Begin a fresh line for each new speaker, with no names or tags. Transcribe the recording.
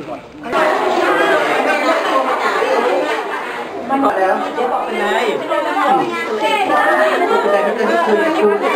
งก่อนมันบอกแล้วเจ๊
บอกเป็นไงเป็นไรไม
่เป็นไรคุยคุย